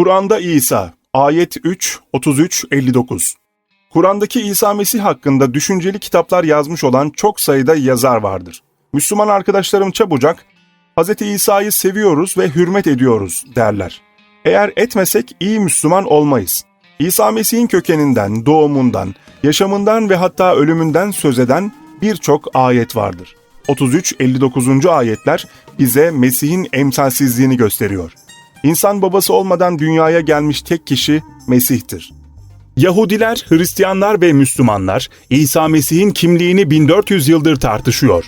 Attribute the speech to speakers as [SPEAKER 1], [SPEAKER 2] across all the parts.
[SPEAKER 1] Kur'an'da İsa, ayet 3, 33, 59. Kur'an'daki İsa Mesih hakkında düşünceli kitaplar yazmış olan çok sayıda yazar vardır. Müslüman arkadaşlarım çabucak, Hz. İsa'yı seviyoruz ve hürmet ediyoruz derler. Eğer etmesek iyi Müslüman olmayız. İsa Mesih'in kökeninden, doğumundan, yaşamından ve hatta ölümünden söz eden birçok ayet vardır. 33-59. ayetler bize Mesih'in emsalsizliğini gösteriyor. İnsan babası olmadan dünyaya gelmiş tek kişi Mesih'tir. Yahudiler, Hristiyanlar ve Müslümanlar İsa Mesih'in kimliğini 1400 yıldır tartışıyor.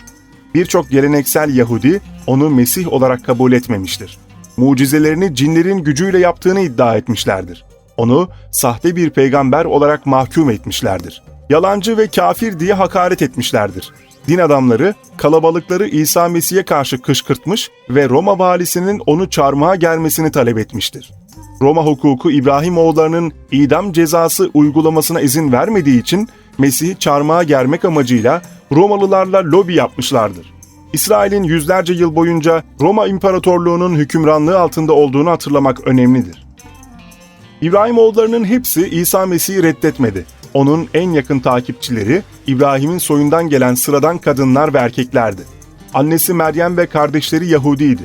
[SPEAKER 1] Birçok geleneksel Yahudi onu Mesih olarak kabul etmemiştir. Mucizelerini cinlerin gücüyle yaptığını iddia etmişlerdir. Onu sahte bir peygamber olarak mahkum etmişlerdir. Yalancı ve kafir diye hakaret etmişlerdir. Din adamları kalabalıkları İsa Mesih'e karşı kışkırtmış ve Roma valisinin onu çarmıha gelmesini talep etmiştir. Roma hukuku İbrahim oğullarının idam cezası uygulamasına izin vermediği için Mesih'i çarmıha germek amacıyla Romalılarla lobi yapmışlardır. İsrail'in yüzlerce yıl boyunca Roma İmparatorluğu'nun hükümranlığı altında olduğunu hatırlamak önemlidir. İbrahim oğullarının hepsi İsa Mesih'i reddetmedi. Onun en yakın takipçileri İbrahim'in soyundan gelen sıradan kadınlar ve erkeklerdi. Annesi Meryem ve kardeşleri Yahudiydi.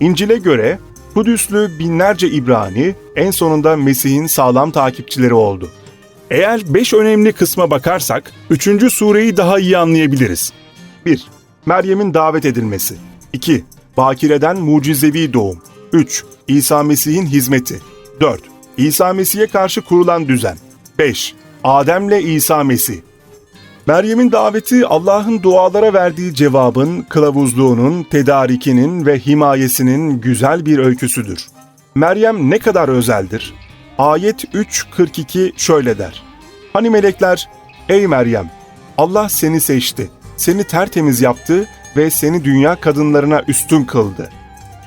[SPEAKER 1] İncil'e göre Kudüslü binlerce İbrani en sonunda Mesih'in sağlam takipçileri oldu. Eğer beş önemli kısma bakarsak, üçüncü sureyi daha iyi anlayabiliriz. 1. Meryem'in davet edilmesi. 2. Bakire'den mucizevi doğum. 3. İsa Mesih'in hizmeti. 4. İsa Mesih'e karşı kurulan düzen. 5. Adem'le İsa Mesih. Meryem'in daveti Allah'ın dualara verdiği cevabın, kılavuzluğunun, tedarikinin ve himayesinin güzel bir öyküsüdür. Meryem ne kadar özeldir? Ayet 3.42 şöyle der. Hani melekler, ey Meryem, Allah seni seçti, seni tertemiz yaptı ve seni dünya kadınlarına üstün kıldı.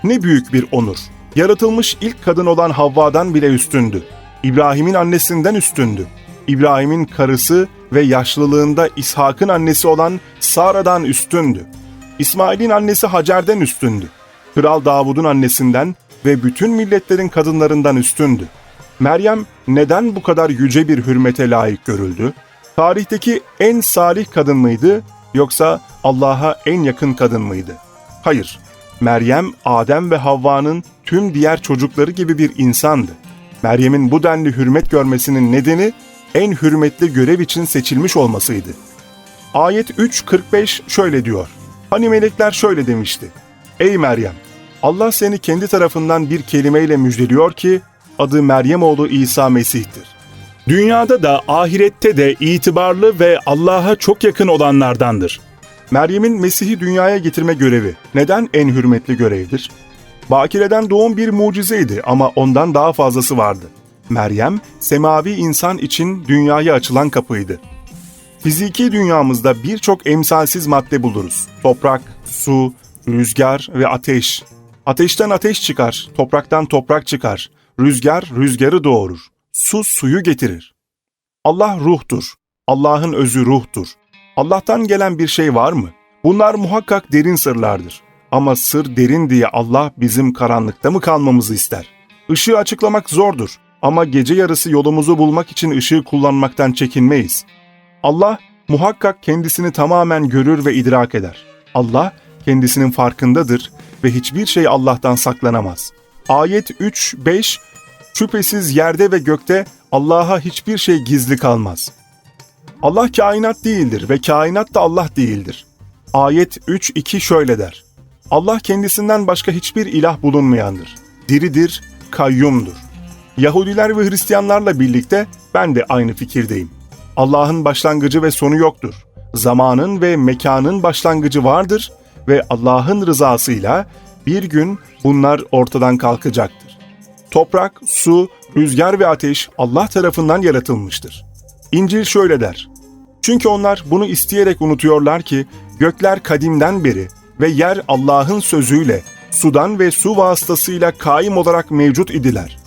[SPEAKER 1] Ne büyük bir onur. Yaratılmış ilk kadın olan Havva'dan bile üstündü. İbrahim'in annesinden üstündü. İbrahim'in karısı ve yaşlılığında İshak'ın annesi olan Sara'dan üstündü. İsmail'in annesi Hacer'den üstündü. Kral Davud'un annesinden ve bütün milletlerin kadınlarından üstündü. Meryem neden bu kadar yüce bir hürmete layık görüldü? Tarihteki en salih kadın mıydı yoksa Allah'a en yakın kadın mıydı? Hayır. Meryem, Adem ve Havva'nın tüm diğer çocukları gibi bir insandı. Meryem'in bu denli hürmet görmesinin nedeni en hürmetli görev için seçilmiş olmasıydı. Ayet 3.45 şöyle diyor. Hani melekler şöyle demişti. Ey Meryem! Allah seni kendi tarafından bir kelimeyle müjdeliyor ki adı Meryem oğlu İsa Mesih'tir. Dünyada da ahirette de itibarlı ve Allah'a çok yakın olanlardandır. Meryem'in Mesih'i dünyaya getirme görevi neden en hürmetli görevdir? Bakire'den doğum bir mucizeydi ama ondan daha fazlası vardı. Meryem, semavi insan için dünyaya açılan kapıydı. Fiziki dünyamızda birçok emsalsiz madde buluruz. Toprak, su, rüzgar ve ateş. Ateşten ateş çıkar, topraktan toprak çıkar. Rüzgar rüzgarı doğurur. Su suyu getirir. Allah ruhtur. Allah'ın özü ruhtur. Allah'tan gelen bir şey var mı? Bunlar muhakkak derin sırlardır. Ama sır derin diye Allah bizim karanlıkta mı kalmamızı ister? Işığı açıklamak zordur ama gece yarısı yolumuzu bulmak için ışığı kullanmaktan çekinmeyiz. Allah muhakkak kendisini tamamen görür ve idrak eder. Allah kendisinin farkındadır ve hiçbir şey Allah'tan saklanamaz. Ayet 3-5 Şüphesiz yerde ve gökte Allah'a hiçbir şey gizli kalmaz. Allah kainat değildir ve kainat da Allah değildir. Ayet 3-2 şöyle der. Allah kendisinden başka hiçbir ilah bulunmayandır. Diridir, kayyumdur. Yahudiler ve Hristiyanlarla birlikte ben de aynı fikirdeyim. Allah'ın başlangıcı ve sonu yoktur. Zamanın ve mekanın başlangıcı vardır ve Allah'ın rızasıyla bir gün bunlar ortadan kalkacaktır. Toprak, su, rüzgar ve ateş Allah tarafından yaratılmıştır. İncil şöyle der. Çünkü onlar bunu isteyerek unutuyorlar ki gökler kadimden beri ve yer Allah'ın sözüyle, sudan ve su vasıtasıyla kaim olarak mevcut idiler.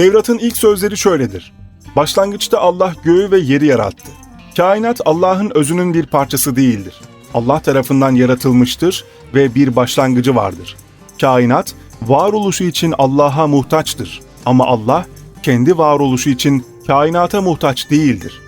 [SPEAKER 1] Tevrat'ın ilk sözleri şöyledir. Başlangıçta Allah göğü ve yeri yarattı. Kainat Allah'ın özünün bir parçası değildir. Allah tarafından yaratılmıştır ve bir başlangıcı vardır. Kainat, varoluşu için Allah'a muhtaçtır. Ama Allah kendi varoluşu için kainata muhtaç değildir.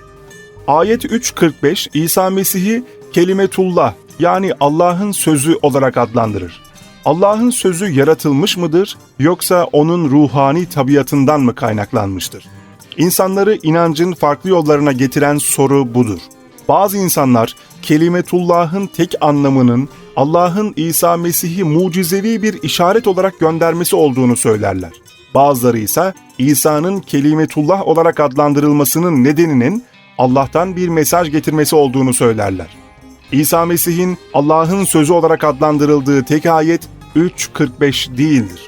[SPEAKER 1] Ayet 3.45 İsa Mesih'i kelimetullah yani Allah'ın sözü olarak adlandırır. Allah'ın sözü yaratılmış mıdır yoksa onun ruhani tabiatından mı kaynaklanmıştır? İnsanları inancın farklı yollarına getiren soru budur. Bazı insanlar kelimetullah'ın tek anlamının Allah'ın İsa Mesih'i mucizevi bir işaret olarak göndermesi olduğunu söylerler. Bazıları ise İsa'nın kelimetullah olarak adlandırılmasının nedeninin Allah'tan bir mesaj getirmesi olduğunu söylerler. İsa Mesih'in Allah'ın sözü olarak adlandırıldığı tek ayet 3.45 değildir.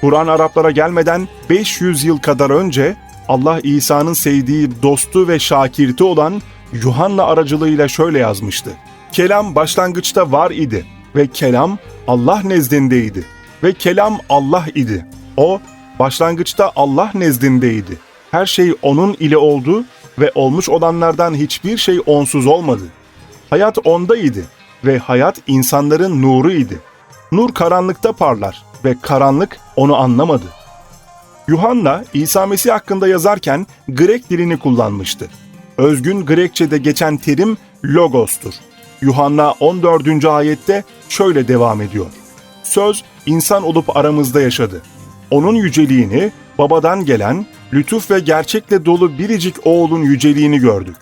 [SPEAKER 1] Kur'an Araplara gelmeden 500 yıl kadar önce Allah İsa'nın sevdiği dostu ve şakirti olan Yuhanna aracılığıyla şöyle yazmıştı. Kelam başlangıçta var idi ve kelam Allah nezdindeydi ve kelam Allah idi. O başlangıçta Allah nezdindeydi. Her şey onun ile oldu ve olmuş olanlardan hiçbir şey onsuz olmadı. Hayat ondaydı ve hayat insanların nuru idi. Nur karanlıkta parlar ve karanlık onu anlamadı. Yuhanna İsa Mesih hakkında yazarken Grek dilini kullanmıştı. Özgün Grekçe'de geçen terim logostur. Yuhanna 14. ayette şöyle devam ediyor. Söz insan olup aramızda yaşadı. Onun yüceliğini, babadan gelen, lütuf ve gerçekle dolu biricik oğlun yüceliğini gördük.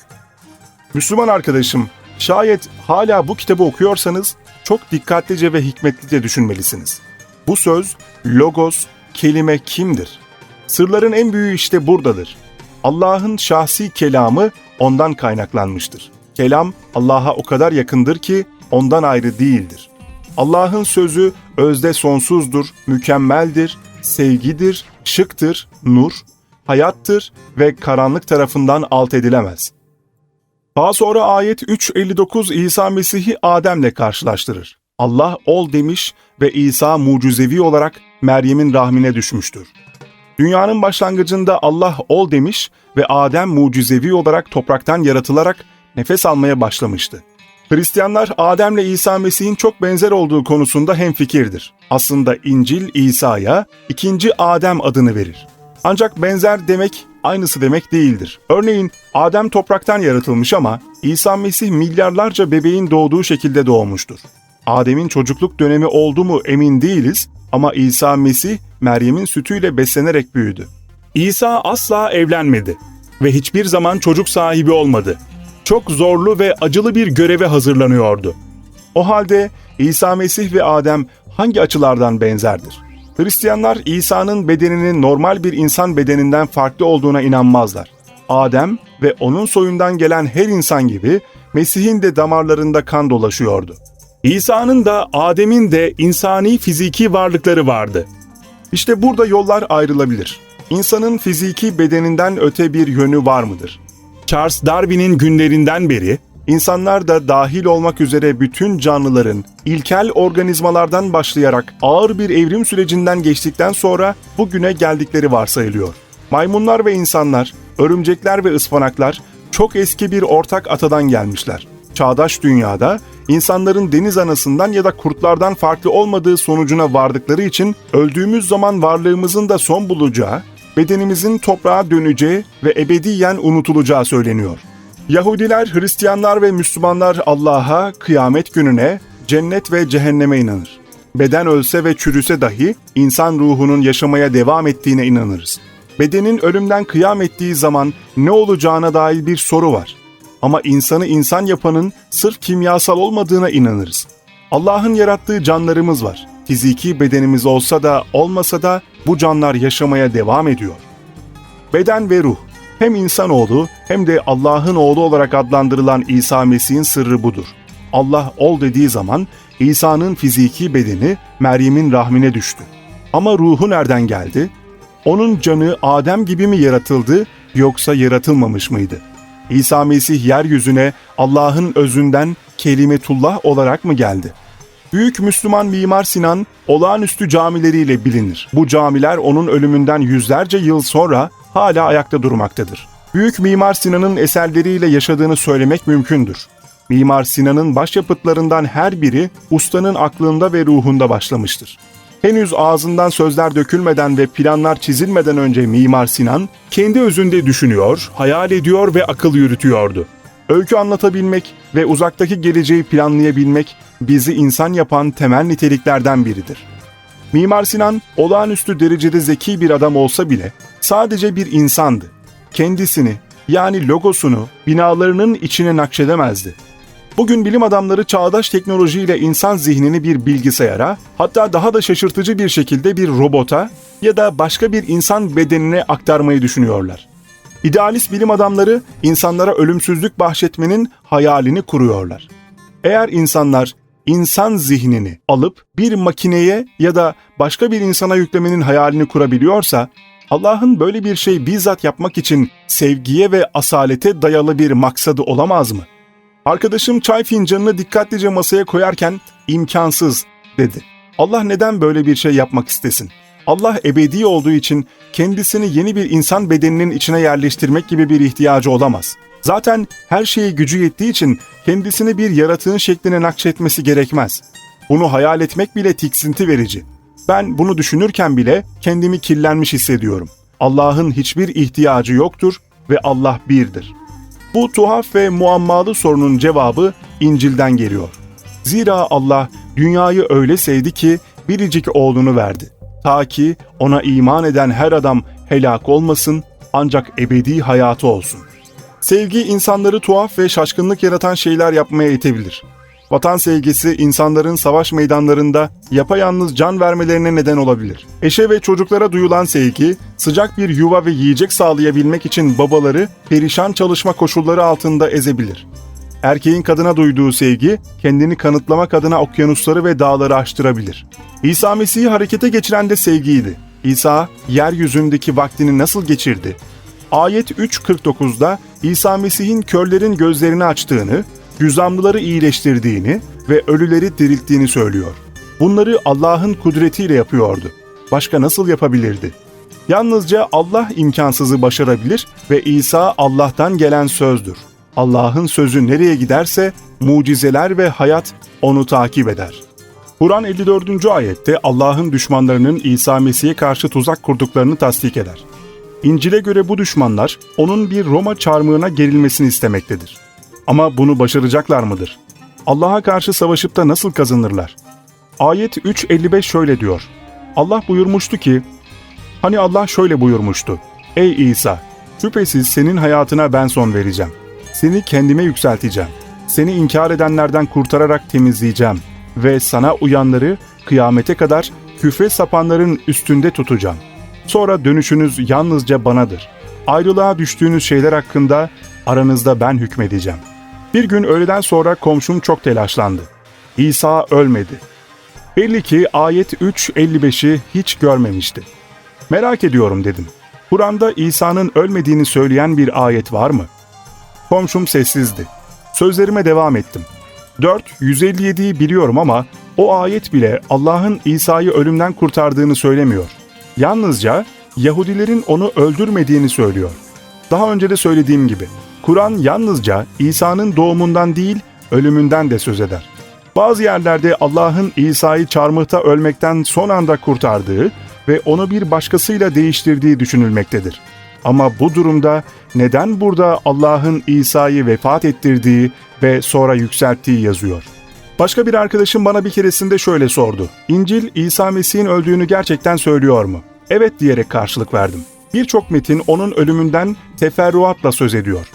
[SPEAKER 1] Müslüman arkadaşım, şayet hala bu kitabı okuyorsanız çok dikkatlice ve hikmetlice düşünmelisiniz. Bu söz, logos, kelime kimdir? Sırların en büyüğü işte buradadır. Allah'ın şahsi kelamı ondan kaynaklanmıştır. Kelam Allah'a o kadar yakındır ki ondan ayrı değildir. Allah'ın sözü özde sonsuzdur, mükemmeldir, sevgidir, şıktır, nur, hayattır ve karanlık tarafından alt edilemez. Daha sonra ayet 3.59 İsa Mesih'i Adem'le karşılaştırır. Allah ol demiş ve İsa mucizevi olarak Meryem'in rahmine düşmüştür. Dünyanın başlangıcında Allah ol demiş ve Adem mucizevi olarak topraktan yaratılarak nefes almaya başlamıştı. Hristiyanlar Adem'le İsa Mesih'in çok benzer olduğu konusunda hemfikirdir. Aslında İncil İsa'ya ikinci Adem adını verir. Ancak benzer demek aynısı demek değildir. Örneğin Adem topraktan yaratılmış ama İsa Mesih milyarlarca bebeğin doğduğu şekilde doğmuştur. Adem'in çocukluk dönemi oldu mu emin değiliz ama İsa Mesih Meryem'in sütüyle beslenerek büyüdü. İsa asla evlenmedi ve hiçbir zaman çocuk sahibi olmadı. Çok zorlu ve acılı bir göreve hazırlanıyordu. O halde İsa Mesih ve Adem hangi açılardan benzerdir? Hristiyanlar İsa'nın bedeninin normal bir insan bedeninden farklı olduğuna inanmazlar. Adem ve onun soyundan gelen her insan gibi Mesih'in de damarlarında kan dolaşıyordu. İsa'nın da Adem'in de insani fiziki varlıkları vardı. İşte burada yollar ayrılabilir. İnsanın fiziki bedeninden öte bir yönü var mıdır? Charles Darwin'in günlerinden beri insanlar da dahil olmak üzere bütün canlıların ilkel organizmalardan başlayarak ağır bir evrim sürecinden geçtikten sonra bugüne geldikleri varsayılıyor. Maymunlar ve insanlar, örümcekler ve ıspanaklar çok eski bir ortak atadan gelmişler. Çağdaş dünyada insanların deniz anasından ya da kurtlardan farklı olmadığı sonucuna vardıkları için öldüğümüz zaman varlığımızın da son bulacağı, bedenimizin toprağa döneceği ve ebediyen unutulacağı söyleniyor. Yahudiler, Hristiyanlar ve Müslümanlar Allah'a, kıyamet gününe, cennet ve cehenneme inanır. Beden ölse ve çürüse dahi insan ruhunun yaşamaya devam ettiğine inanırız. Bedenin ölümden kıyam ettiği zaman ne olacağına dair bir soru var. Ama insanı insan yapanın sırf kimyasal olmadığına inanırız. Allah'ın yarattığı canlarımız var. Fiziki bedenimiz olsa da olmasa da bu canlar yaşamaya devam ediyor. Beden ve ruh hem insanoğlu hem de Allah'ın oğlu olarak adlandırılan İsa Mesih'in sırrı budur. Allah ol dediği zaman İsa'nın fiziki bedeni Meryem'in rahmine düştü. Ama ruhu nereden geldi? Onun canı Adem gibi mi yaratıldı yoksa yaratılmamış mıydı? İsa Mesih yeryüzüne Allah'ın özünden kelimetullah olarak mı geldi? Büyük Müslüman Mimar Sinan olağanüstü camileriyle bilinir. Bu camiler onun ölümünden yüzlerce yıl sonra hala ayakta durmaktadır. Büyük Mimar Sinan'ın eserleriyle yaşadığını söylemek mümkündür. Mimar Sinan'ın başyapıtlarından her biri ustanın aklında ve ruhunda başlamıştır. Henüz ağzından sözler dökülmeden ve planlar çizilmeden önce Mimar Sinan kendi özünde düşünüyor, hayal ediyor ve akıl yürütüyordu. Öykü anlatabilmek ve uzaktaki geleceği planlayabilmek bizi insan yapan temel niteliklerden biridir. Mimar Sinan olağanüstü derecede zeki bir adam olsa bile sadece bir insandı. Kendisini yani logosunu binalarının içine nakşedemezdi. Bugün bilim adamları çağdaş teknolojiyle insan zihnini bir bilgisayara, hatta daha da şaşırtıcı bir şekilde bir robota ya da başka bir insan bedenine aktarmayı düşünüyorlar. İdealist bilim adamları insanlara ölümsüzlük bahşetmenin hayalini kuruyorlar. Eğer insanlar insan zihnini alıp bir makineye ya da başka bir insana yüklemenin hayalini kurabiliyorsa, Allah'ın böyle bir şey bizzat yapmak için sevgiye ve asalete dayalı bir maksadı olamaz mı? Arkadaşım çay fincanını dikkatlice masaya koyarken imkansız dedi. Allah neden böyle bir şey yapmak istesin? Allah ebedi olduğu için kendisini yeni bir insan bedeninin içine yerleştirmek gibi bir ihtiyacı olamaz. Zaten her şeyi gücü yettiği için kendisini bir yaratığın şekline nakşetmesi gerekmez. Bunu hayal etmek bile tiksinti verici. Ben bunu düşünürken bile kendimi kirlenmiş hissediyorum. Allah'ın hiçbir ihtiyacı yoktur ve Allah birdir. Bu tuhaf ve muammalı sorunun cevabı İncil'den geliyor. Zira Allah dünyayı öyle sevdi ki biricik oğlunu verdi. Ta ki ona iman eden her adam helak olmasın ancak ebedi hayatı olsun. Sevgi insanları tuhaf ve şaşkınlık yaratan şeyler yapmaya itebilir. Vatan sevgisi insanların savaş meydanlarında yapayalnız can vermelerine neden olabilir. Eşe ve çocuklara duyulan sevgi, sıcak bir yuva ve yiyecek sağlayabilmek için babaları perişan çalışma koşulları altında ezebilir. Erkeğin kadına duyduğu sevgi, kendini kanıtlamak adına okyanusları ve dağları aştırabilir. İsa Mesih'i harekete geçiren de sevgiydi. İsa, yeryüzündeki vaktini nasıl geçirdi? Ayet 3.49'da İsa Mesih'in körlerin gözlerini açtığını, cüzamlıları iyileştirdiğini ve ölüleri dirilttiğini söylüyor. Bunları Allah'ın kudretiyle yapıyordu. Başka nasıl yapabilirdi? Yalnızca Allah imkansızı başarabilir ve İsa Allah'tan gelen sözdür. Allah'ın sözü nereye giderse mucizeler ve hayat onu takip eder. Kur'an 54. ayette Allah'ın düşmanlarının İsa Mesih'e karşı tuzak kurduklarını tasdik eder. İncil'e göre bu düşmanlar onun bir Roma çarmıhına gerilmesini istemektedir. Ama bunu başaracaklar mıdır? Allah'a karşı savaşıp da nasıl kazanırlar? Ayet 3.55 şöyle diyor. Allah buyurmuştu ki, Hani Allah şöyle buyurmuştu. Ey İsa! Şüphesiz senin hayatına ben son vereceğim. Seni kendime yükselteceğim. Seni inkar edenlerden kurtararak temizleyeceğim. Ve sana uyanları kıyamete kadar küfre sapanların üstünde tutacağım. Sonra dönüşünüz yalnızca banadır. Ayrılığa düştüğünüz şeyler hakkında aranızda ben hükmedeceğim. Bir gün öğleden sonra komşum çok telaşlandı. İsa ölmedi. Belli ki ayet 3.55'i hiç görmemişti. Merak ediyorum dedim. Kur'an'da İsa'nın ölmediğini söyleyen bir ayet var mı? Komşum sessizdi. Sözlerime devam ettim. 4. 157'yi biliyorum ama o ayet bile Allah'ın İsa'yı ölümden kurtardığını söylemiyor. Yalnızca Yahudilerin onu öldürmediğini söylüyor. Daha önce de söylediğim gibi Kur'an yalnızca İsa'nın doğumundan değil ölümünden de söz eder. Bazı yerlerde Allah'ın İsa'yı çarmıhta ölmekten son anda kurtardığı ve onu bir başkasıyla değiştirdiği düşünülmektedir. Ama bu durumda neden burada Allah'ın İsa'yı vefat ettirdiği ve sonra yükselttiği yazıyor? Başka bir arkadaşım bana bir keresinde şöyle sordu. İncil İsa Mesih'in öldüğünü gerçekten söylüyor mu? Evet diyerek karşılık verdim. Birçok metin onun ölümünden teferruatla söz ediyor.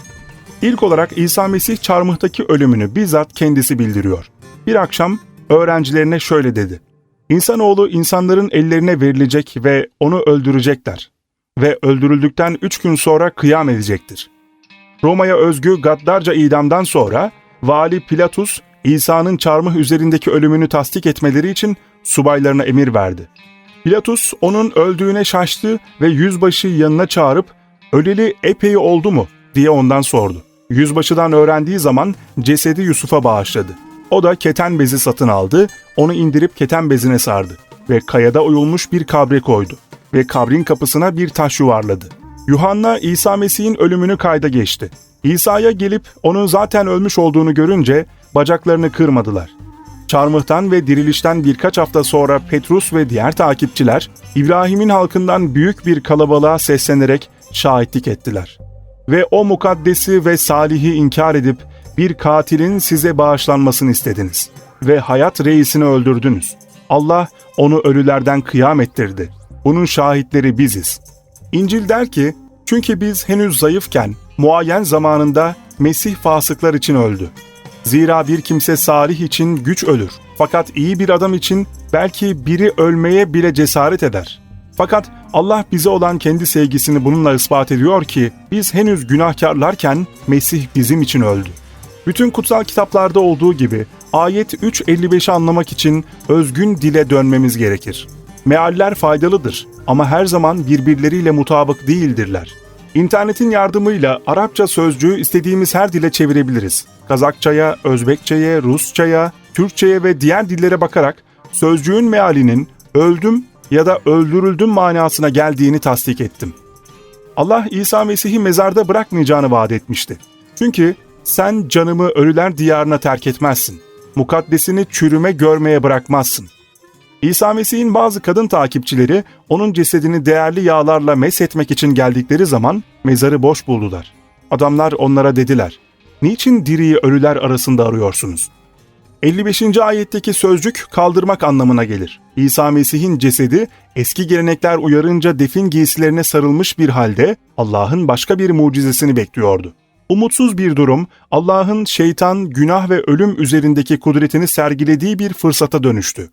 [SPEAKER 1] İlk olarak İsa Mesih çarmıhtaki ölümünü bizzat kendisi bildiriyor. Bir akşam öğrencilerine şöyle dedi. İnsanoğlu insanların ellerine verilecek ve onu öldürecekler. Ve öldürüldükten üç gün sonra kıyam edecektir. Roma'ya özgü gaddarca idamdan sonra Vali Pilatus İsa'nın çarmıh üzerindeki ölümünü tasdik etmeleri için subaylarına emir verdi. Pilatus onun öldüğüne şaştı ve yüzbaşı yanına çağırıp öleli epey oldu mu diye ondan sordu. Yüzbaşıdan öğrendiği zaman cesedi Yusuf'a bağışladı. O da keten bezi satın aldı, onu indirip keten bezine sardı ve kayada oyulmuş bir kabre koydu ve kabrin kapısına bir taş yuvarladı. Yuhanna İsa Mesih'in ölümünü kayda geçti. İsa'ya gelip onun zaten ölmüş olduğunu görünce bacaklarını kırmadılar. Çarmıhtan ve dirilişten birkaç hafta sonra Petrus ve diğer takipçiler İbrahim'in halkından büyük bir kalabalığa seslenerek şahitlik ettiler. Ve o mukaddesi ve salihi inkar edip bir katilin size bağışlanmasını istediniz ve hayat reisini öldürdünüz. Allah onu ölülerden kıyam ettirdi. Bunun şahitleri biziz. İncil der ki, çünkü biz henüz zayıfken muayyen zamanında Mesih fasıklar için öldü. Zira bir kimse salih için güç ölür. Fakat iyi bir adam için belki biri ölmeye bile cesaret eder. Fakat Allah bize olan kendi sevgisini bununla ispat ediyor ki biz henüz günahkarlarken Mesih bizim için öldü. Bütün kutsal kitaplarda olduğu gibi ayet 3.55'i anlamak için özgün dile dönmemiz gerekir. Mealler faydalıdır ama her zaman birbirleriyle mutabık değildirler. İnternetin yardımıyla Arapça sözcüğü istediğimiz her dile çevirebiliriz. Kazakçaya, Özbekçeye, Rusçaya, Türkçeye ve diğer dillere bakarak sözcüğün mealinin öldüm ya da öldürüldüm manasına geldiğini tasdik ettim. Allah İsa Mesih'i mezarda bırakmayacağını vaat etmişti. Çünkü sen canımı ölüler diyarına terk etmezsin. Mukaddesini çürüme görmeye bırakmazsın. İsa Mesih'in bazı kadın takipçileri onun cesedini değerli yağlarla meshetmek için geldikleri zaman mezarı boş buldular. Adamlar onlara dediler, niçin diriyi ölüler arasında arıyorsunuz? 55. ayetteki sözcük kaldırmak anlamına gelir. İsa Mesih'in cesedi eski gelenekler uyarınca defin giysilerine sarılmış bir halde Allah'ın başka bir mucizesini bekliyordu. Umutsuz bir durum Allah'ın şeytan, günah ve ölüm üzerindeki kudretini sergilediği bir fırsata dönüştü.